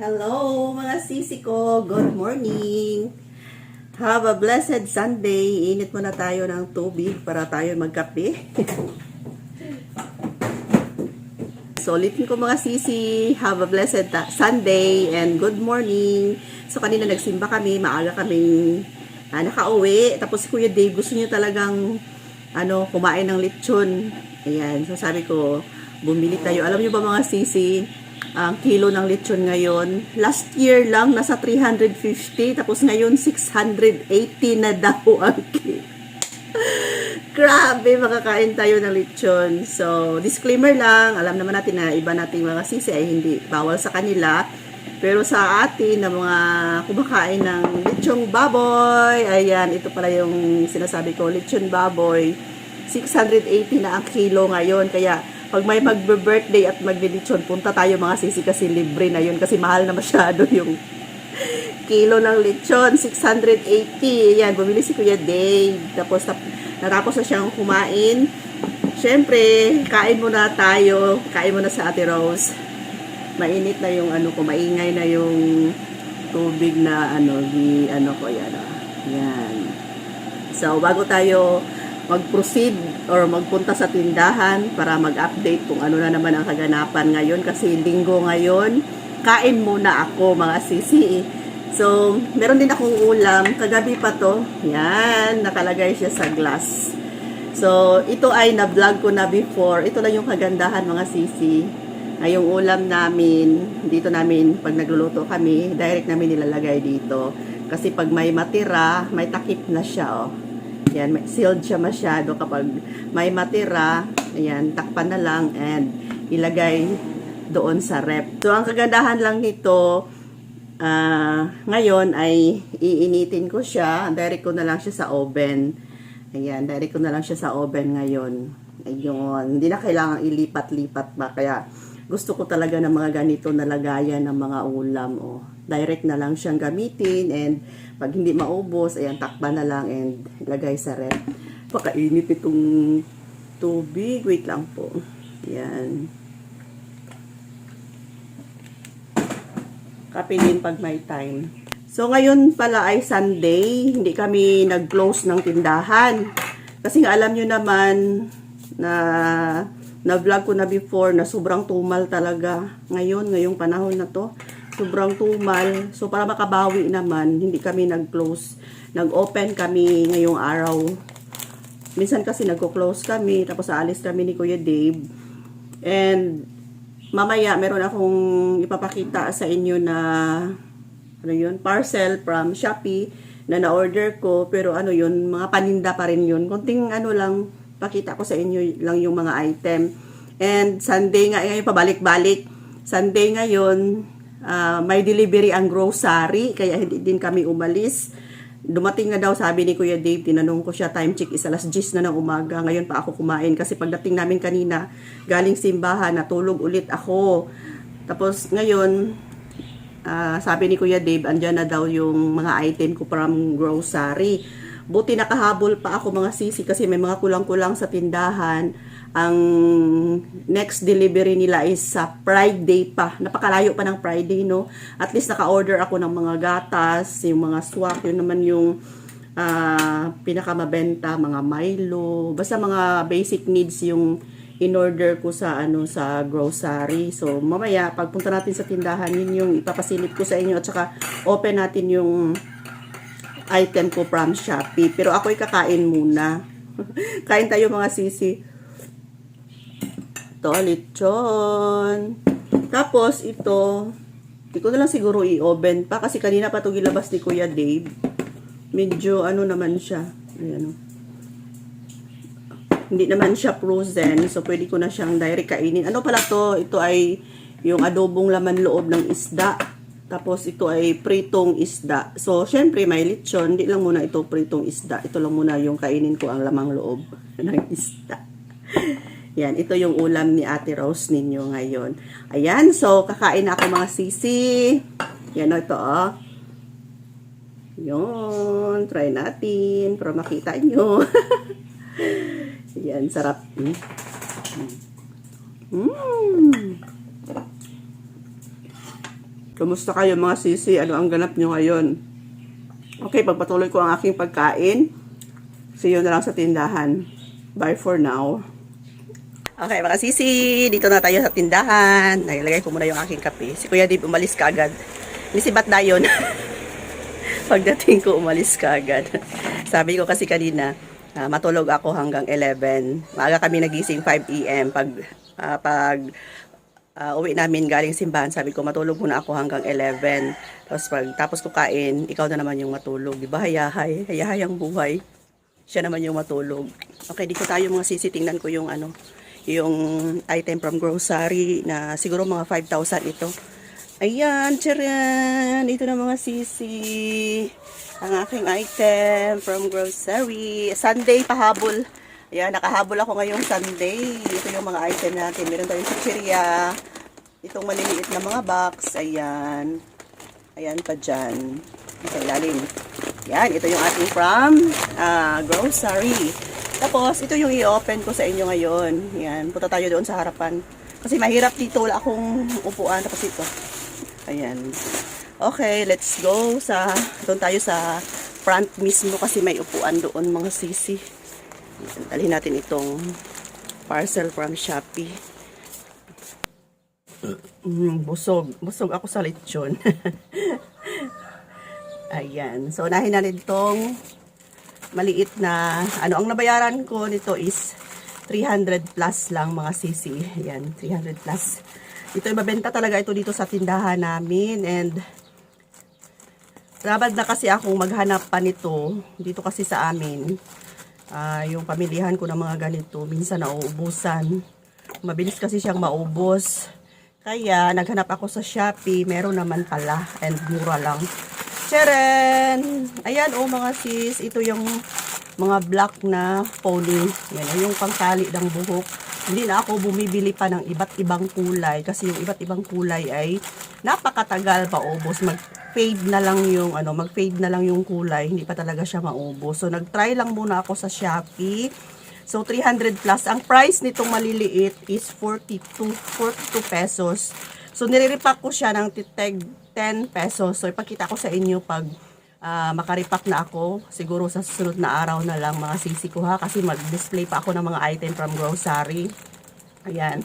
Hello mga sisi ko, good morning. Have a blessed Sunday. Init muna tayo ng tubig para tayo magkape. so, ulitin ko mga sisi, have a blessed Sunday and good morning. So, kanina nagsimba kami, maaga kaming ah, nakauwi. Tapos si Kuya Dave, gusto niya talagang ano, kumain ng lechon. Ayan, so sabi ko, bumili tayo. Alam niyo ba mga sisi, ang kilo ng lechon ngayon. Last year lang, nasa 350. Tapos ngayon, 680 na daw ang kilo. Grabe, makakain tayo ng lechon. So, disclaimer lang, alam naman natin na iba nating mga sisi ay hindi bawal sa kanila. Pero sa atin na mga kumakain ng lechong baboy, ayan, ito pala yung sinasabi ko, lechon baboy. 680 na ang kilo ngayon. Kaya, pag may magbe-birthday at maglilitsyon, punta tayo mga sisi kasi libre na yun kasi mahal na masyado yung kilo ng lechon, 680. Yan, bumili si Kuya Dave. Tapos, tap, natapos na siyang kumain. Siyempre, kain muna tayo. Kain muna sa Ate Rose. Mainit na yung ano ko, maingay na yung tubig na ano, di ano ko, yan. ah. Yan. So, bago tayo mag-proceed or magpunta sa tindahan para mag-update kung ano na naman ang kaganapan ngayon kasi linggo ngayon, kain muna ako mga sisi. So, meron din akong ulam. Kagabi pa to. Yan, nakalagay siya sa glass. So, ito ay na-vlog ko na before. Ito lang yung kagandahan mga sisi. Ay, yung ulam namin, dito namin, pag nagluluto kami, direct namin nilalagay dito. Kasi pag may matira, may takip na siya, oh. Yan, may sealed siya masyado kapag may matira, ayan, takpan na lang and ilagay doon sa rep. So, ang kagandahan lang nito, ah, ngayon ay iinitin ko siya, direct ko na lang siya sa oven. Ayan, direct ko na lang siya sa oven ngayon. Ayun, hindi na kailangan ilipat-lipat pa, kaya gusto ko talaga ng mga ganito na lagayan ng mga ulam. Oh. Direct na lang siyang gamitin and pag hindi maubos, ayan, takpan na lang and ilagay sa rep. Pakainit itong tubig. Wait lang po. Ayan. Kape din pag may time. So, ngayon pala ay Sunday. Hindi kami nag-close ng tindahan. Kasi nga alam nyo naman na na-vlog ko na before na sobrang tumal talaga. Ngayon, ngayong panahon na to, sobrang tumal. So, para makabawi naman, hindi kami nag-close. Nag-open kami ngayong araw. Minsan kasi nagko-close kami, tapos aalis kami ni Kuya Dave. And, mamaya, meron akong ipapakita sa inyo na, ano yun, parcel from Shopee na na-order ko. Pero ano yun, mga paninda pa rin yun. Kunting ano lang, pakita ko sa inyo lang yung mga item. And Sunday nga, ngayon pabalik-balik. Sunday ngayon, ah, may delivery ang grocery, kaya hindi din kami umalis. Dumating na daw, sabi ni Kuya Dave, tinanong ko siya, time check is alas 10 na ng umaga. Ngayon pa ako kumain kasi pagdating namin kanina, galing simbahan, natulog ulit ako. Tapos ngayon, ah, sabi ni Kuya Dave, andyan na daw yung mga item ko from grocery. Buti nakahabol pa ako mga sisi kasi may mga kulang-kulang sa tindahan. Ang next delivery nila is sa Friday pa. Napakalayo pa ng Friday, no? At least naka-order ako ng mga gatas, yung mga swak, yun naman yung ah, pinakamabenta, mga Milo, basta mga basic needs yung in-order ko sa ano sa grocery. So mamaya pagpunta natin sa tindahan, yun yung ipapasilip ko sa inyo at saka open natin yung item ko from Shopee. Pero ako'y kakain muna. Kain tayo mga sisi. Ito, lechon. Tapos, ito, hindi ko na lang siguro i-oven pa kasi kanina pa ito gilabas ni Kuya Dave. Medyo, ano naman siya. Ayan, oh. Hindi naman siya frozen, so pwede ko na siyang direct kainin. Ano pala to? Ito ay yung adobong laman loob ng isda. Tapos ito ay pritong isda. So, syempre may lechon. Hindi lang muna ito pritong isda. Ito lang muna yung kainin ko ang lamang loob ng isda. Yan, ito yung ulam ni Ate Rose ninyo ngayon. Ayan, so kakain na ako mga sisi. Yan o, ito oh. Yun, try natin para makita nyo. Yan, sarap. Mm. Mm. Kumusta kayo mga sisi? Ano ang ganap nyo ngayon? Okay, pagpatuloy ko ang aking pagkain. See you na lang sa tindahan. Bye for now. Okay, mga sisi, dito na tayo sa tindahan. Nilagay ko muna yung aking kape. Si Kuya Dave umalis ka agad. Nisibat na yun. Pagdating ko, umalis ka agad. Sabi ko kasi kanina, ah, matulog ako hanggang 11. Maaga kami nagising 5 a.m. Pag, ah, pag ah, uwi namin galing simbahan, sabi ko matulog muna ako hanggang 11. Tapos pag tapos ko kain, ikaw na naman yung matulog. Di ba? Hayahay. Hayahay ang buhay. Siya naman yung matulog. Okay, dito tayo mga sisi. Tingnan ko yung ano, yung item from grocery na siguro mga 5,000 ito. Ayan, tcharan! Ito na mga sisi. Ang aking item from grocery. Sunday pahabol. Ayan, nakahabol ako ngayong Sunday. Ito yung mga item natin. Meron tayong chichirya. Itong maliliit na mga box. Ayan. Ayan pa dyan. Sa ilalim. Yan, ito yung ating from ah, grocery. Tapos, ito yung i-open ko sa inyo ngayon. Yan, punta tayo doon sa harapan. Kasi mahirap dito, wala akong upuan. Tapos ito. Ayan. Okay, let's go sa, doon tayo sa front mismo kasi may upuan doon mga sisi. Dalhin natin itong parcel from Shopee. Mm, busog. Busog ako sa lechon. Ayan. So, unahin natin itong maliit na, ano, ang nabayaran ko nito is 300 plus lang mga sisi. Ayan, 300 plus. Ito, ibabenta talaga ito dito sa tindahan namin and Rabad na kasi akong maghanap pa nito dito kasi sa amin. Ah, yung pamilihan ko ng mga ganito, minsan nauubusan. Mabilis kasi siyang maubos. Kaya naghanap ako sa Shopee, meron naman pala and mura lang. Cheren! Ayan oh mga sis, ito yung mga black na pony. Yan oh, yung pangtali ng buhok. Hindi na ako bumibili pa ng iba't ibang kulay kasi yung iba't ibang kulay ay napakatagal paubos. Mag-fade na lang yung ano, mag-fade na lang yung kulay, hindi pa talaga siya maubos. So nag-try lang muna ako sa Shopee. So 300 plus. Ang price nitong maliliit is 42 42 pesos. So nire-repack ko siya ng titeg 10 pesos. So ipakita ko sa inyo pag ah, makaripak na ako. Siguro sa susunod na araw na lang mga sisi ko ha. Kasi mag-display pa ako ng mga item from grocery. Ayan.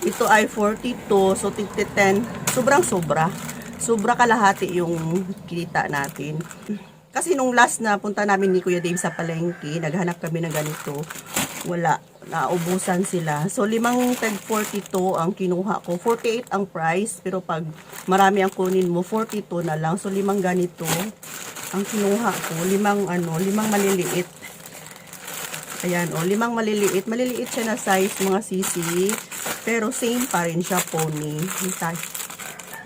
Ito ay 42. So, 10. Sobrang sobra. Sobra kalahati yung kita natin. Kasi nung last na punta namin ni Kuya Dave sa palengke, naghanap kami ng ganito. Wala. Naubusan sila. So, limang tag 42 ang kinuha ko. 48 ang price. Pero pag marami ang kunin mo, 42 na lang. So, limang ganito ang kinuha ko. Limang ano, limang maliliit. Ayan, o, limang maliliit. Maliliit siya na size, mga sisi. Pero same pa rin siya, pony. Hintay.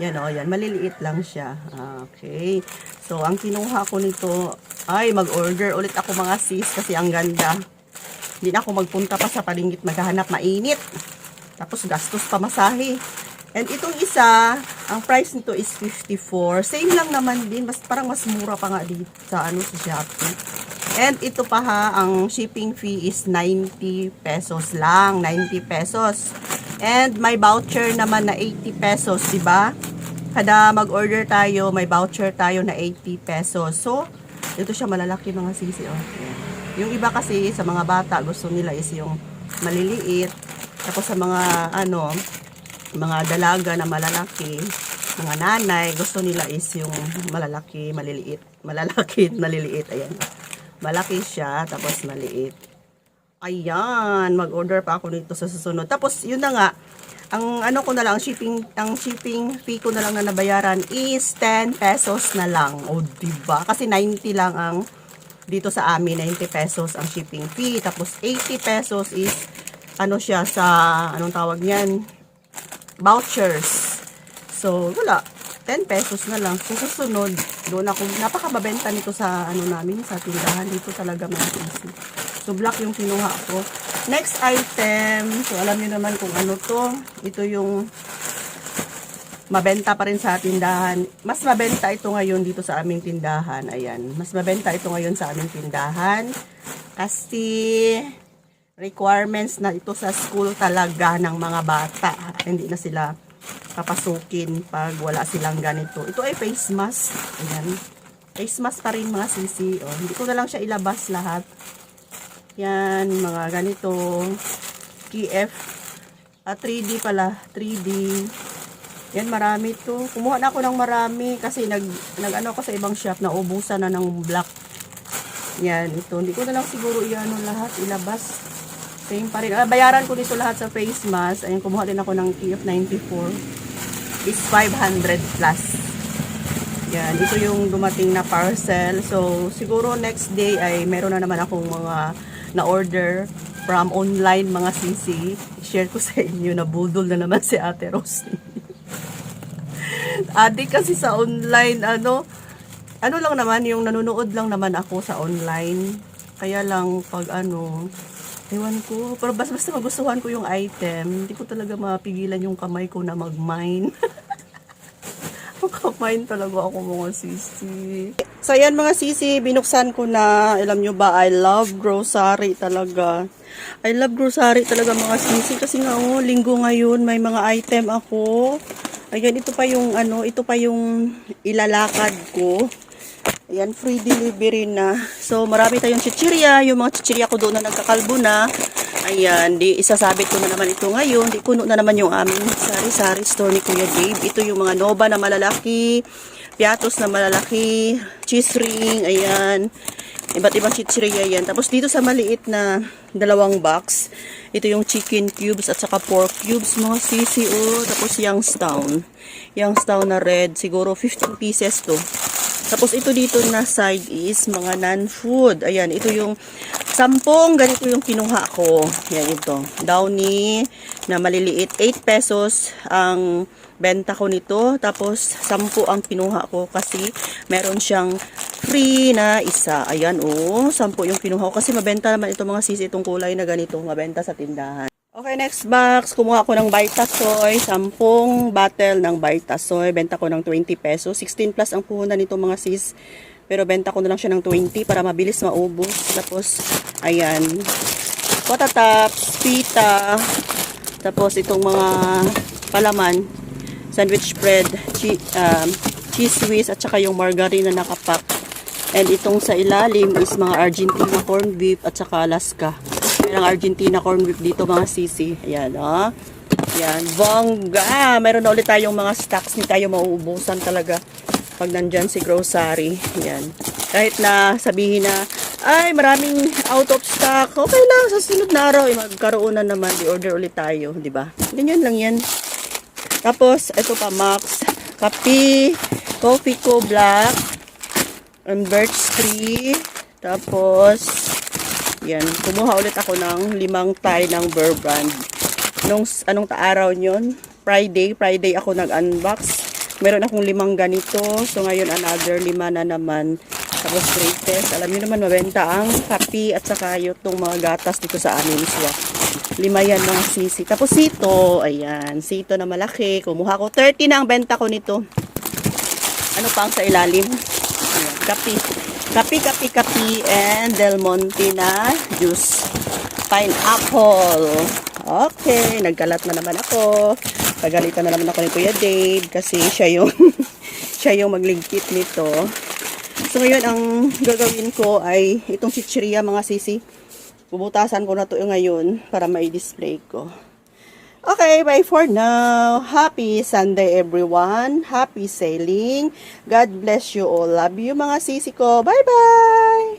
Yan, o, yan. Maliliit lang siya. Ah, Okay. So, ang kinuha ko nito, ay, mag-order ulit ako mga sis kasi ang ganda. Hindi na ako magpunta pa sa palingit maghahanap mainit. Tapos gastos pa masahe. And itong isa, ang price nito is 54. Same lang naman din, mas parang mas mura pa nga dito sa ano sa Shopee. And ito pa ha, ang shipping fee is 90 pesos lang, 90 pesos. And may voucher naman na 80 pesos, 'di ba? Kada mag-order tayo, may voucher tayo na 80 pesos. So, ito siya malalaki mga sisi. Oh. Yung iba kasi sa mga bata, gusto nila is yung maliliit. Tapos sa mga ano, mga dalaga na malalaki, mga nanay, gusto nila is yung malalaki, maliliit. Malalaki, maliliit. Ayan. Malaki siya, tapos maliit. Ayan, mag-order pa ako nito sa susunod. Tapos, yun na nga, ang ano ko na lang, shipping, ang shipping fee ko na lang na nabayaran is 10 pesos na lang. O, diba? Kasi 90 lang ang dito sa amin, 90 pesos ang shipping fee. Tapos, 80 pesos is, ano siya sa, anong tawag niyan? Vouchers. So, wala. 10 pesos na lang. Kung susunod, doon ako, napakababenta nito sa, ano namin, sa tindahan. Dito talaga mga easy. So, black yung kinuha ko. Next item. So, alam niyo naman kung ano to. Ito yung mabenta pa rin sa tindahan. Mas mabenta ito ngayon dito sa aming tindahan. Ayan. Mas mabenta ito ngayon sa aming tindahan. Kasi requirements na ito sa school talaga ng mga bata. Hindi na sila papasukin pag wala silang ganito. Ito ay face mask. Ayan. Face mask pa rin mga sisi. Oh, hindi ko na lang siya ilabas lahat. Yan, mga ganito. KF. Ah, 3D pala. 3D. Yan, marami to. Kumuha na ako ng marami kasi nag, nag ako sa ibang shop na ubusan na ng black. Yan, ito. Hindi ko na lang siguro iano lahat, ilabas. Same pa rin. Ah, bayaran ko dito lahat sa face mask. Ayun, kumuha din ako ng KF94. Is 500 plus. Yan, ito yung dumating na parcel. So, siguro next day ay meron na naman akong mga na-order from online mga sisi. Share ko sa inyo na budol na naman si Ate Rose. Adik kasi sa online, ano, ano lang naman, yung nanonood lang naman ako sa online. Kaya lang, pag ano, ewan ko, pero basta, basta magustuhan ko yung item, hindi ko talaga mapigilan yung kamay ko na mag-mine. Makamain talaga ako mga sisi. So, ayan mga sisi, binuksan ko na. Alam nyo ba, I love grocery talaga. I love grocery talaga mga sisi. Kasi nga, oh, linggo ngayon, may mga item ako. Ayan, ito pa yung, ano, ito pa yung ilalakad ko. Ayan, free delivery na. So, marami tayong chichirya. Yung mga chichirya ko doon na nagkakalbo na. Ayan, di isasabit ko na naman ito ngayon. Di puno na naman yung aming sari-sari store ni Kuya Dave. Ito yung mga Nova na malalaki, piatos na malalaki, cheese ring, ayan. Iba't ibang chichirya yan. Tapos dito sa maliit na dalawang box, ito yung chicken cubes at saka pork cubes, mga sisi, oh. Tapos Youngstown. Youngstown na red, siguro 15 pieces to. Tapos ito dito na side is mga non-food. Ayan, ito yung sampung ganito yung kinuha ko. Yan ito. Downy na maliliit. 8 pesos ang benta ko nito. Tapos 10 ang kinuha ko kasi meron siyang free na isa. Ayan oh, 10 yung kinuha ko kasi mabenta naman ito mga sisi itong kulay na ganito. Mabenta sa tindahan. Okay, next box. Kumuha ko ng Vitasoy. 10 bottle ng Vitasoy. Benta ko ng 20 pesos. 16 plus ang puhunan nito mga sis. Pero benta ko na lang siya ng 20 para mabilis maubos. Tapos, ayan. Potatops, pita. Tapos, itong mga palaman. Sandwich bread, chi um, cheese whiz, at saka yung margarine na nakapak. And itong sa ilalim is mga Argentina corned beef at saka Alaska. Mayroong Argentina corned beef dito mga sisi. Ayan, oh. Ayan, bongga. Meron na ulit tayong mga stocks. Hindi tayo mauubusan talaga pag nandyan si grocery. Ayan. Kahit na sabihin na, ay, maraming out of stock. Okay lang, sa sunod na araw, eh, magkaroon na naman. Di-order ulit tayo, di ba? Ganyan lang yan. Tapos, ito pa, Max. Kapi, Coffee Co Black, and birch tree. Tapos, yan, kumuha ulit ako ng limang tie ng Burr Brand. Nung, anong araw nyon? Friday. Friday ako nag-unbox. Meron akong limang ganito. So, ngayon another lima na naman. Tapos greatest. Alam niyo naman, mabenta ang kapi at saka yung mga gatas dito sa amin. Swak. Lima yan mga sisi. Tapos sito, ayan, sito na malaki. Kumuha ko. 30 na ang benta ko nito. Ano pa ang sa ilalim? Ayan, kapi. Kapi, kapi, kapi, and Del Monte na juice. Pineapple. Okay, nagkalat na naman ako. Pagalitan na naman ako ni Kuya Dave kasi siya yung siya yung magligpit nito. So ngayon ang gagawin ko ay itong chichirya mga sisi. Bubutasan ko na to ngayon para mai-display ko. Okay, bye for now. Happy Sunday everyone. Happy sailing. God bless you all. Love you mga sisi ko. Bye-bye!